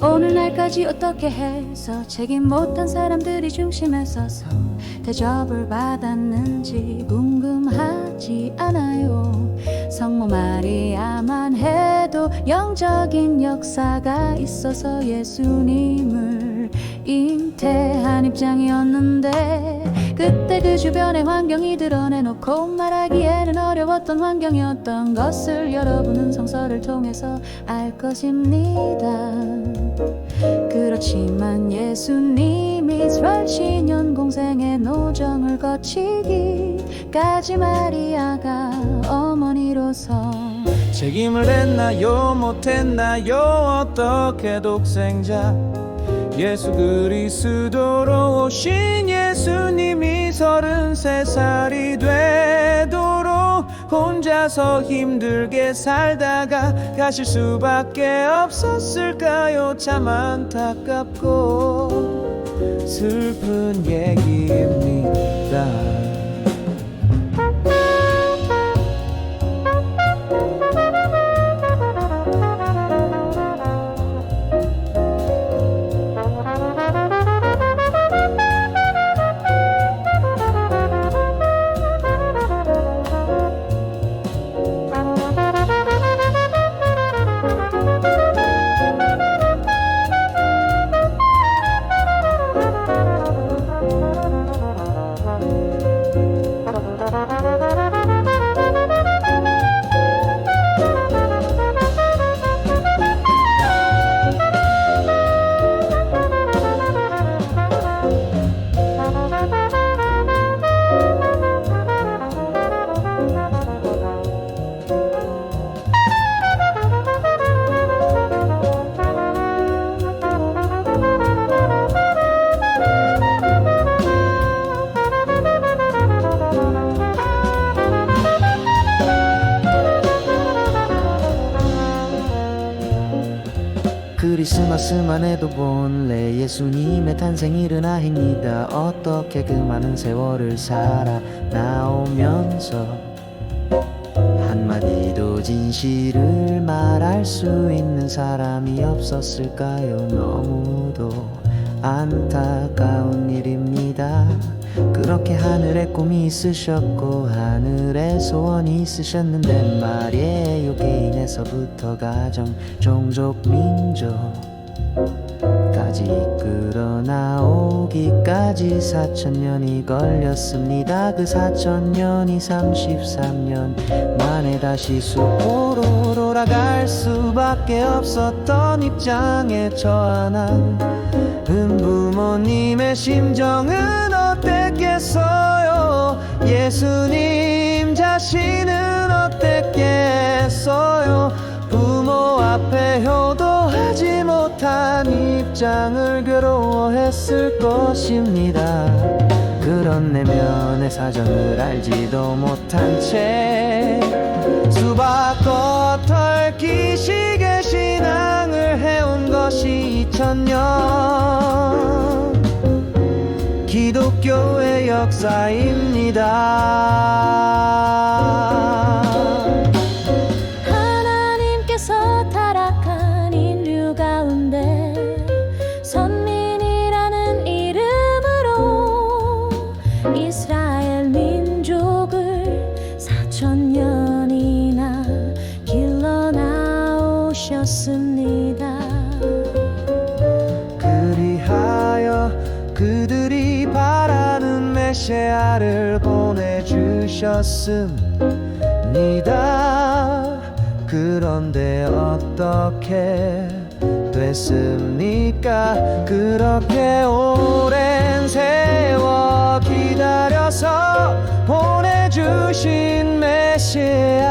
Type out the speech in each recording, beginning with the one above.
오늘날까지 어떻게 해서 책임 못한 사람들이 중심에 서서 대접을 받았는지 궁금하지 않아요. 성모 마리아만 해도 영적인 역사가 있어서 예수님을 잉태한 입장이었는데 그때 그 주변의 환경이 드러내놓고 말하기에는 어려웠던 환경이었던 것을 여러분은 성서를 통해서 알 것입니다. 그렇지만 예수님이 이스라엘 신년 공생의 노정을 거치기까지 마리아가 어머니로서 책임을 했나요? 못했나요? 어떻게 독생자 예수 그리스도로 오신 예수님이 서른세 살이 되도록 혼자서 힘들게 살다가 가실 수밖에 없었을까요? 참 안타깝고 슬픈 얘기입니다 크리스마스만 해도 본래 예수님의 탄생일은 아닙니다. 어떻게 그 많은 세월을 살아 나오면서 한마디도 진실을 말할 수 있는 사람이 없었을까요? 너무도 안타까운 일입니다. 그렇게 하늘에 꿈이 있으셨고 하늘에 소원이 있으셨는데 말이에요. 개인에서부터 가정 종족 민족 까지 이끌어 나오기까지 4천년이 걸렸습니다. 그 4천년이 33년 만에 다시 숲으로 돌아갈 수밖에 없었던 입장에 처 한 은부모님의 심정은 어땠겠어요? 예수님 자신은 어땠겠어요? 부모 앞에 효도하지 못한 입장을 괴로워했을 것입니다. 그런 내면의 사정을 알지도 못한 채 수박 겉 역사입니다 하나님께서 타락한 인류 가운데 선민이라는 이름으로 이스라엘 민족을 4천 년이나 길러 나오셨습니다. 바라는 메시아를 보내주셨습니다. 그런데 어떻게 됐습니까? 그렇게 오랜 세월 기다려서 보내주신 메시아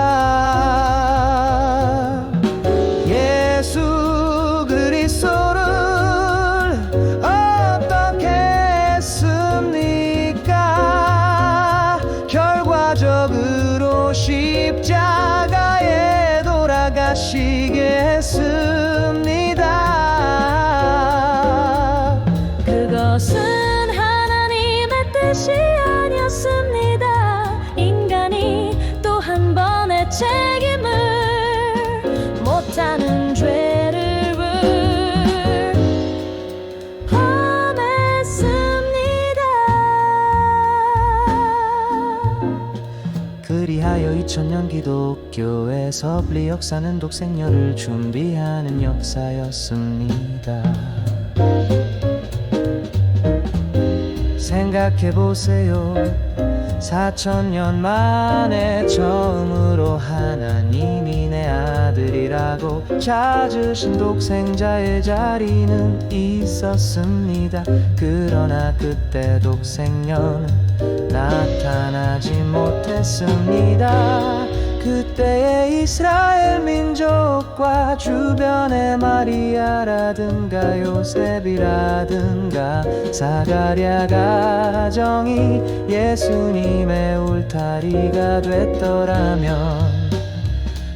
위해서 리 역사는 독생녀를 준비하는 역사였습니다. 생각해보세요. 4천년 만에 처음으로 하나님이 내 아들이라고 찾으신 독생자의 자리는 있었습니다. 그러나 그때 독생녀는 나타나지 못했습니다. 그때의 이스라엘 민족과 주변의 마리아라든가 요셉이라든가 사가랴 가정이 예수님의 울타리가 됐더라면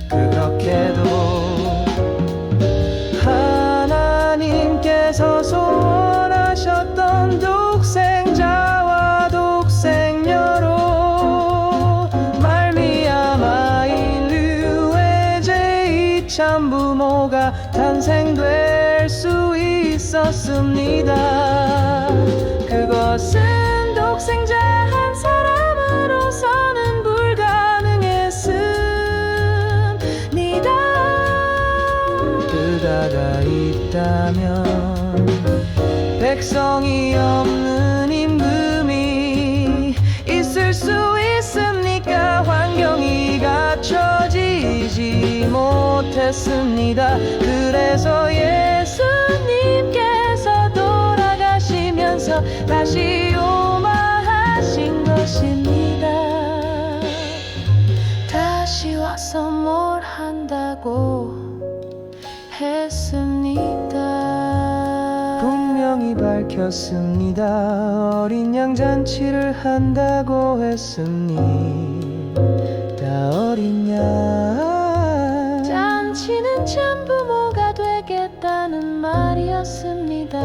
그렇게도 참부모가 탄생될 수 있었습니다. 그것은 독생자 한 사람으로서는 불가능했습니다 그가가 있다면 백성이 없는 임금 못했습니다. 그래서 예수님께서 돌아가시면서 다시 오마하신 것입니다. 다시 와서 뭘 한다고 했습니다. 분명히 밝혔습니다. 어린 양 잔치를 한다고 했습니다. 어린 양 참 부모가 되겠다는 말이었습니다.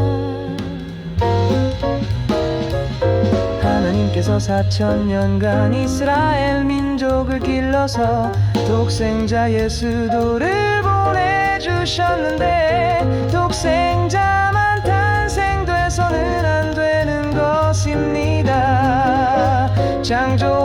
하나님께서 4천 년간 이스라엘 민족을 길러서 독생자 예수도를 보내주셨는데 독생자만 탄생돼서는 안 되는 것입니다. 창조와